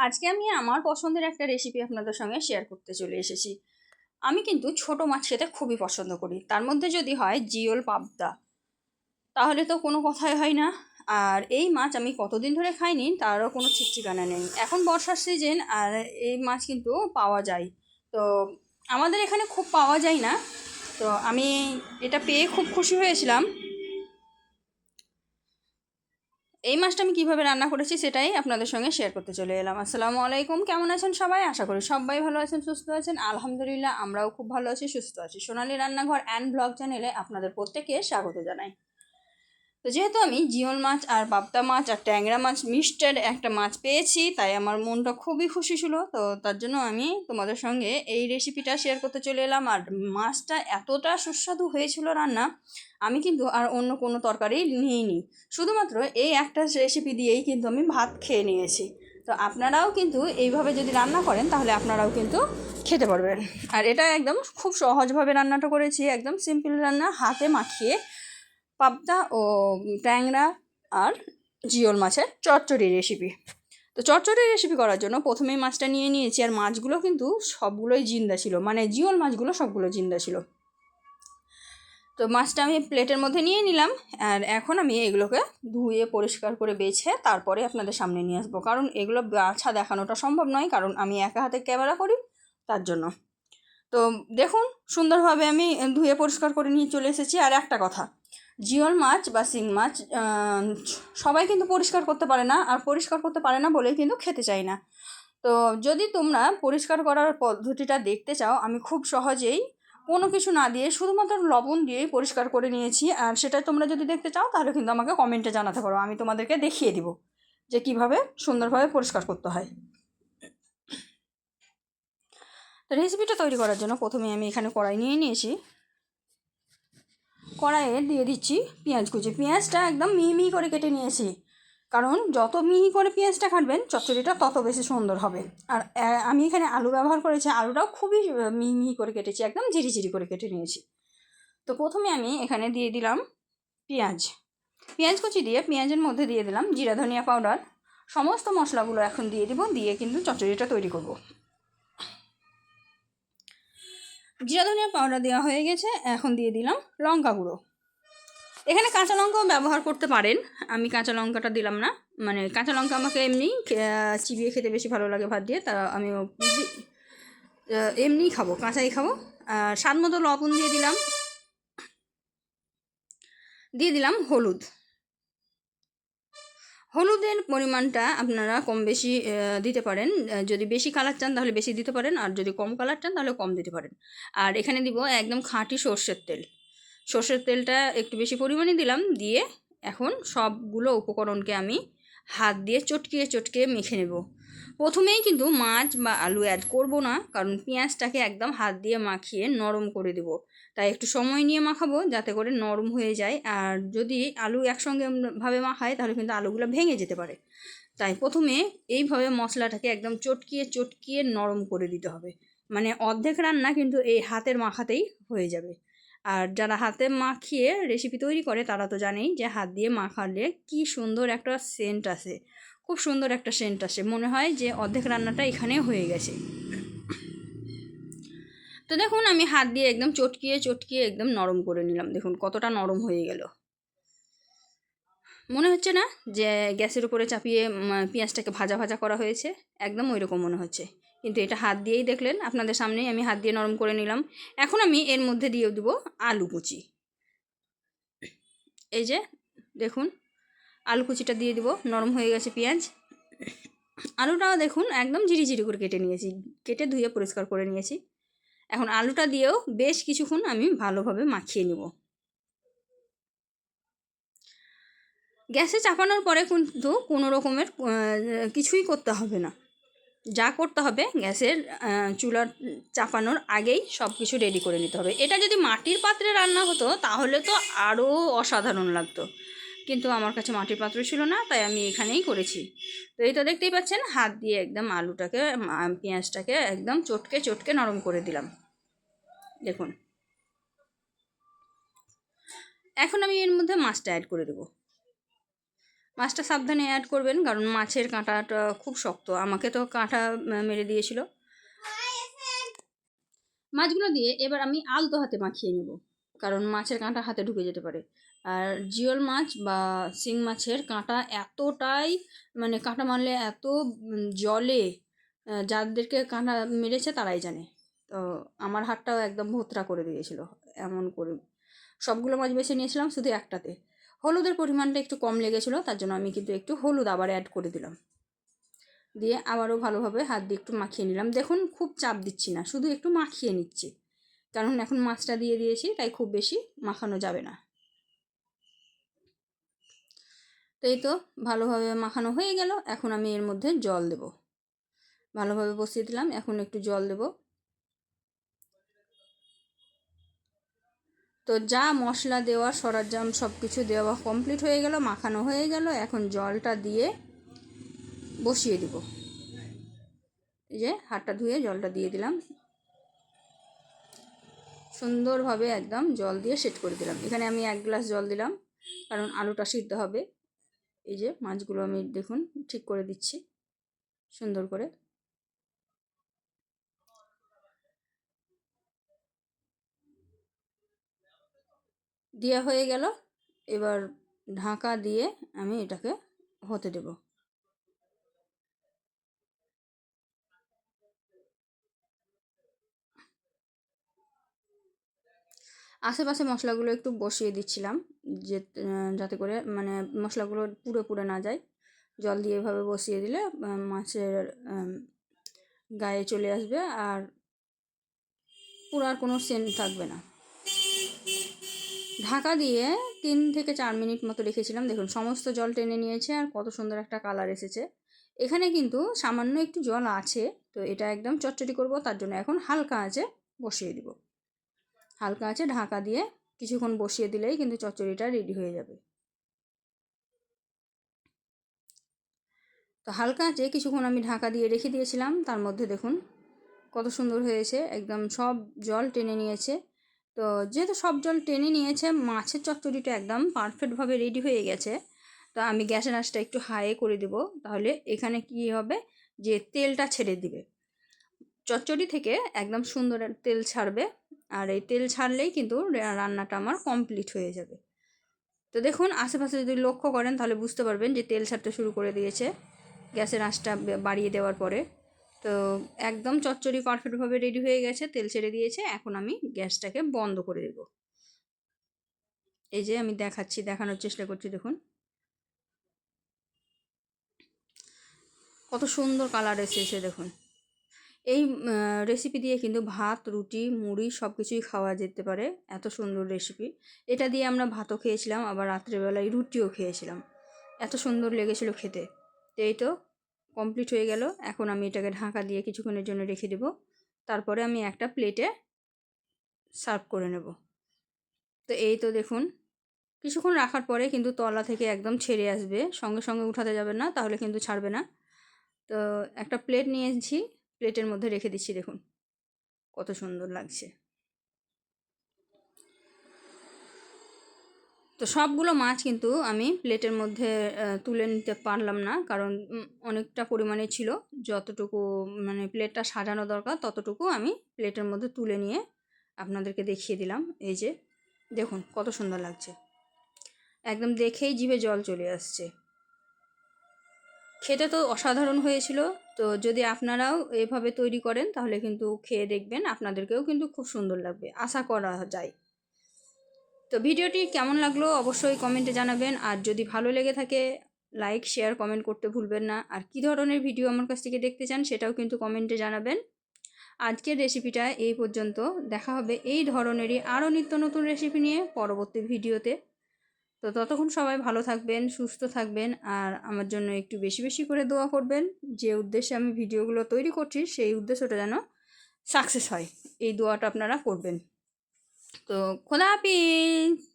আজকে আমি আমার পছন্দের একটা রেসিপি আপনাদের সঙ্গে শেয়ার করতে চলে এসেছি। আমি কিন্তু ছোট মাছ খেতে খুবই পছন্দ করি। তার মধ্যে যদি হয় জিওল পাবদা। তাহলে তো কোনো কথাই হয় না। আর এই মাছ আমি কতদিন ধরে খাইনি তারও কোনো ঠিক ঠিকানা নেই। এখন বর্ষার সিজন আর এই মাছ কিন্তু পাওয়া যায়। তো আমাদের এখানে খুব পাওয়া যায় না। তো আমি এটা পেয়ে খুব খুশি হয়েছিলাম। এই মাছটা আমি কীভাবে রান্না করেছি সেটাই আপনাদের সঙ্গে শেয়ার করতে চলে এলাম। আসসালামু আলাইকুম, কেমন আছেন সবাই? আশা করি সবাই ভালো আছেন, সুস্থ আছেন। আলহামদুলিল্লাহ, আমরাও খুব ভালো আছি, সুস্থ আছি। সোনালি রান্নাঘর অ্যান্ড ব্লগ চ্যানেলে আপনাদের প্রত্যেকে স্বাগত জানাই। তো যেহেতু আমি জিওল মাছ আর পাবদা মাছ আর ট্যাংরা মাছ মিক্সড একটা মাছ পেয়েছি, তাই আমার মনটা খুবই খুশি ছিল। তো তার জন্য আমি তোমাদের সঙ্গে এই রেসিপিটা শেয়ার করতে চলে এলাম। আর মাছটা এতটা সুস্বাদু হয়েছিল রান্না, আমি কিন্তু আর অন্য কোনো তরকারি নিইনি। শুধুমাত্র এই একটা রেসিপি দিয়েই কিন্তু আমি ভাত খেয়ে নিয়েছি। তো আপনারাও কিন্তু এইভাবে যদি রান্না করেন, তাহলে আপনারাও কিন্তু খেতে পারবেন। আর এটা একদম খুব সহজভাবে রান্নাটা করেছি। একদম সিম্পল রান্না, হাতে মাখিয়ে পাবদা ও ট্যাংরা আর জিওল মাছের চচ্চড়ি রেসিপি তো চচ্চড়ি রেসিপি করার জন্য প্রথমেই মাছটা নিয়ে নিয়েছি, আর মাছগুলো কিন্তু সবগুলোই জিন্দা ছিল মানে জিওল মাছগুলো সবগুলো জিন্দা ছিল। তো মাছটা আমি প্লেটের মধ্যে নিয়ে নিলাম, আর এখন আমি এগুলোকে ধুয়ে পরিষ্কার করে বেছে তারপরে আপনাদের সামনে নিয়ে আসব, কারণ এগুলো বাছা দেখানোটা সম্ভব নয়, কারণ আমি একা হাতে ক্যামেরা করি তার জন্য। তো দেখুন, সুন্দরভাবে আমি ধুয়ে পরিষ্কার করে নিয়ে চলে এসেছি, আর একটা কথা জিওল মাছ বা শিং মাছ সবাই কিন্তু পরিষ্কার করতে পারে না আর পরিষ্কার করতে পারে না বলেই কিন্তু খেতে চায় না। তো যদি তোমরা পরিষ্কার করার পদ্ধতিটা দেখতে চাও, আমি খুব সহজেই কোনো কিছু না দিয়ে শুধুমাত্র লবণ দিয়েই পরিষ্কার করে নিয়েছি। আর সেটা তোমরা যদি দেখতে চাও, তাহলে কিন্তু আমাকে কমেন্টে জানাতে পারো। আমি তোমাদেরকে দেখিয়ে দিব যে কীভাবে সুন্দরভাবে পরিষ্কার করতে হয়। রেসিপিটা তৈরি করার জন্য প্রথমে আমি এখানে কড়াই নিয়ে নিয়েছি। কড়াইয়ে দিয়ে দিচ্ছি পেঁয়াজ কুচি। পেঁয়াজটা একদম মিহি মিহি করে কেটে নিয়েছি। কারণ যত মিহি করে পেঁয়াজটা কাটবেন চচ্চড়িটা তত বেশি সুন্দর হবে। আর আমি এখানে আলু ব্যবহার করেছি, আলুটাও খুবই মিহি মিহি করে কেটেছি, একদম ঝিরি ঝিরি করে কেটে নিয়েছি। তো প্রথমে আমি এখানে দিয়ে দিলাম পেঁয়াজ। পেঁয়াজ কুচি দিয়ে পেঁয়াজের মধ্যে দিয়ে দিলাম জিরা ধনিয়া পাউডার। সমস্ত মশলাগুলো এখন দিয়ে দিব, দিয়ে কিন্তু চচ্চড়িটা তৈরি করব। জিরা ধনিয়া পাউডার দেওয়া হয়ে গেছে, এখন দিয়ে দিলাম লঙ্কা গুঁড়ো। এখানে কাঁচা লঙ্কাও ব্যবহার করতে পারেন, আমি কাঁচা লঙ্কাটা দিলাম না মানে কাঁচা লঙ্কা আমাকে এমনি চিবিয়ে খেতে বেশি ভালো লাগে ভাত দিয়ে, তা আমি এমনিই খাব, কাঁচাই খাব। আর স্বাদ মতো লবণ দিয়ে দিলাম দিয়ে দিলাম হলুদ। হলুদের পরিমাণটা আপনারা কম বেশি দিতে পারেন। যদি বেশি কালার চান তাহলে বেশি দিতে পারেন, আর যদি কম কালার চান তাহলে কম দিতে পারেন। আর এখানে দিব একদম খাঁটি সর্ষের তেল। সর্ষের তেলটা একটু বেশি পরিমাণে দিলাম, দিয়ে এখন সবগুলো উপকরণকে আমি হাত দিয়ে চটকিয়ে চটকিয়ে মেখে নেব। প্রথমেই কিন্তু মাছ বা আলু অ্যাড করব না, কারণ পেঁয়াজটাকে একদম হাত দিয়ে মাখিয়ে নরম করে দেব। তাই একটু সময় নিয়ে মাখাবো যাতে করে নরম হয়ে যায়, আর যদি আলু একসঙ্গে ভাবে মাখায় তাহলে কিন্তু আলুগুলো ভেঙে যেতে পারে। তাই প্রথমে এইভাবে মশলাটাকে একদম চটকিয়ে চটকিয়ে নরম করে দিতে হবে। মানে অর্ধেক রান্না কিন্তু এই হাতের মাখাতেই হয়ে যাবে। আর যারা হাতে মাখিয়ে রেসিপি তৈরি করে তারা তো জানেই যে হাত দিয়ে মাখালে কি সুন্দর একটা সেন্ট আসে। খুব সুন্দর একটা সেন্ট আসে। মনে হয় যে অর্ধেক রান্নাটা এখানে হয়ে গেছে। তো দেখুন, আমি হাত দিয়ে একদম চটকিয়ে চটকিয়ে একদম নরম করে নিলাম। দেখুন, কতটা নরম হয়ে গেল। মনে হচ্ছে না যে গ্যাসের উপরে চাপিয়ে পেঁয়াজটাকে ভাজা ভাজা করা হয়েছে? একদম ওই রকম মনে হচ্ছে। কিন্তু এটা হাত দিয়েই দেখলেন, আপনাদের সামনেই আমি হাত দিয়ে নরম করে নিলাম। এখন আমি এর মধ্যে দিয়ে দেবো আলু কুচি। এই যে, দেখুন আলু কুচিটা দিয়ে দিব, নরম হয়ে গেছে পেঁয়াজ। আলুটাও দেখুন একদম ঝিরি ঝিরি করে কেটে নিয়েছি, কেটে ধুয়ে পরিষ্কার করে নিয়েছি। এখন আলুটা দিয়েও বেশ কিছুক্ষণ আমি ভালোভাবে মাখিয়ে নেব। গ্যাসে চাপানোর পরে কিন্তু কোনো রকমের কিছুই করতে হবে না। যা করতে হবে গ্যাসের চুলার চাপানোর আগেই সব কিছু রেডি করে নিতে হবে। এটা যদি মাটির পাত্রে রান্না হতো তাহলে তো আরও অসাধারণ লাগতো। কিন্তু আমার কাছে মাটির পাত্র ছিল না, তাই আমি এখানেই করেছি। তো তো দেখতেই পাচ্ছেন, হাত দিয়ে একদম আলুটাকে পেঁয়াজটাকে একদম চটকে চটকে নরম করে দিলাম। দেখুন। এখন আমি এর মধ্যে মাছটা অ্যাড করে দেবো। মাছটা সাবধানে অ্যাড করবেন, কারণ মাছের কাঁটাটা খুব শক্ত। আমাকে তো কাঁটা মেরে দিয়েছিল। মাছগুলো দিয়ে এবার আমি আলতো হাতে মাখিয়ে নেব। কারণ মাছের কাঁটা হাতে ঢুকে যেতে পারে। আর জিওল মাছ বা শিং মাছের কাঁটা এতটাই মানে কাঁটা মারলে এত জলে যাদেরকে কাঁটা মেরেছে তারাই জানে। তো আমার হাতটাও একদম ভোতরা করে দিয়েছিল, এমন করে। সবগুলো মাছ বেছে নিয়েছিলাম শুধু একটাতে। হলুদের পরিমাণটা একটু কম লেগেছিলো, তার জন্য আমি কিন্তু একটু হলুদ আবার অ্যাড করে দিলাম। দিয়ে আবারও ভালোভাবে হাত দিয়ে একটু মাখিয়ে নিলাম। দেখুন, খুব চাপ দিচ্ছি না, শুধু একটু মাখিয়ে নিচ্ছি। কারণ এখন মাছটা দিয়ে দিয়েছি, তাই খুব বেশি মাখানো যাবে না। তো এই তো ভালোভাবে মাখানো হয়ে গেল, এখন আমি এর মধ্যে জল দেব। ভালোভাবে বসিয়ে দিলাম, এখন একটু জল দেব। তো যা মশলা দেওয়া, সরঞ্জাম সব কিছু দেওয়া কমপ্লিট হয়ে গেল, মাখানো হয়ে গেল, এখন জলটা দিয়ে বসিয়ে দিব। এই যে হাতটা ধুয়ে জলটা দিয়ে দিলাম। সুন্দরভাবে একদম জল দিয়ে সেট করে দিলাম। এখানে আমি এক গ্লাস জল দিলাম, কারণ আলুটা সিদ্ধ হবে। এই যে মাছগুলো আমি দেখুন ঠিক করে দিচ্ছি, সুন্দর করে। দেওয়া হয়ে গেল, এবার ঢাকা দিয়ে আমি এটাকে হতে দেব। আশেপাশে মশলাগুলো একটু বসিয়ে দিচ্ছিলাম, যে যাতে করে মানে মশলাগুলো পুড়ে পুড়ে না যায়। জল দিয়ে এভাবে বসিয়ে দিলে মাছের গায়ে চলে আসবে আর পুরার কোনো সেন্ট থাকবে না। ঢাকা দিয়ে তিন থেকে চার মিনিট মতো রেখেছিলাম। দেখুন, সমস্ত জল টেনে নিয়েছে আর কত সুন্দর একটা কালার এসেছে। এখানে কিন্তু সামান্য একটু জল আছে, তো এটা একদম চটচটি করব, তার জন্য এখন হালকা আছে বসিয়ে দিব। হালকা আছে, ঢাকা দিয়ে কিছুক্ষণ বসিয়ে দিলেই কিন্তু চচ্চড়িটা রেডি হয়ে যাবে। তো হালকা আছে, কিছুক্ষণ আমি ঢাকা দিয়ে রেখে দিয়েছিলাম। তার মধ্যে দেখুন কত সুন্দর হয়েছে, একদম সব জল টেনে নিয়েছে। তো যেহেতু সব জল টেনে নিয়েছে, মাছের চচ্চড়িটা একদম পারফেক্টভাবে রেডি হয়ে গেছে। তো আমি গ্যাসের আঁচটা একটু হাই করে দেব, তাহলে এখানে কি হবে? যে তেলটা ছেড়ে দিবে। চচ্চড়ি থেকে একদম সুন্দর তেল ছাড়বে। আর এই তেল ছাড়লেই কিন্তু রান্নাটা আমার কমপ্লিট হয়ে যাবে। তো দেখুন, আশেপাশে যদি লক্ষ্য করেন, তাহলে বুঝতে পারবেন যে তেল ছাড়তে শুরু করে দিয়েছে। গ্যাসের আঁচটা বাড়িয়ে দেওয়ার পরে। তো একদম চচ্চড়ি পারফেক্টভাবে রেডি হয়ে গেছে, তেল ছেড়ে দিয়েছে। এখন আমি গ্যাসটাকে বন্ধ করে দেব। এই যে আমি দেখাচ্ছি, দেখানোর চেষ্টা করছি, দেখুন। কত সুন্দর কালার এসেছে, দেখুন। এই রেসিপি দিয়ে কিন্তু ভাত, রুটি, মুড়ি সব কিছুই খাওয়া যেতে পারে। এত সুন্দর রেসিপি এটা দিয়ে আমরা ভাতও খেয়েছিলাম, আবার রাত্রেবেলায় রুটিও খেয়েছিলাম। এত সুন্দর লেগেছিল খেতে। তো এই তো কমপ্লিট হয়ে গেল। এখন আমি এটাকে ঢাকা দিয়ে কিছুক্ষণের জন্য রেখে দেব। তারপরে আমি একটা প্লেটে সার্ভ করে নেব। তো এই তো দেখুন, কিছুক্ষণ রাখার পরে কিন্তু তলা থেকে একদম ছেড়ে আসবে। সঙ্গে সঙ্গে উঠাতে যাবে না, তাহলে কিন্তু ছাড়বে না। তো একটা প্লেট নিয়েছি প্লেটের মধ্যে রেখে দিচ্ছি, দেখুন। কত সুন্দর লাগছে। তো সবগুলো মাছ কিন্তু আমি প্লেটের মধ্যে তুলে নিতে পারলাম না, কারণ অনেকটা পরিমাণে ছিল। যতটুকু মানে প্লেটটা সাজানো দরকার, ততটুকু আমি প্লেটের মধ্যে তুলে নিয়ে আপনাদেরকে দেখিয়ে দিলাম। এই যে, দেখুন, কত সুন্দর লাগছে। একদম দেখেই জিভে জল চলে আসছে। খেতে তো অসাধারণ হয়েছিল। তো যদি আপনারাও এভাবে তৈরি করেন, তাহলে কিন্তু খেয়ে দেখবেন আপনাদেরকেও কিন্তু খুব সুন্দর লাগবে। আশা করা যায়। তো ভিডিওটি কেমন লাগল অবশ্যই কমেন্টে জানাবেন। আর যদি ভালো লেগে থাকে লাইক শেয়ার কমেন্ট করতে ভুলবেন না। আর কী ধরনের ভিডিও আমার কাছ থেকে দেখতে চান, সেটাও কিন্তু কমেন্টে জানাবেন। আজকের রেসিপিটা এই পর্যন্ত। দেখা হবে এই ধরনেরই আরও নিত্য নতুন রেসিপি নিয়ে পরবর্তী ভিডিওতে তো ততক্ষণ সবাই ভালো থাকবেন, সুস্থ থাকবেন আর আমার জন্য একটু বেশি বেশি করে দোয়া করবেন। যে উদ্দেশ্যে আমি ভিডিওগুলো তৈরি করছি সেই উদ্দেশ্যটা যেন সাকসেস হয়। এই দোয়াটা আপনারা করবেন। তো খোদা হাফিজ!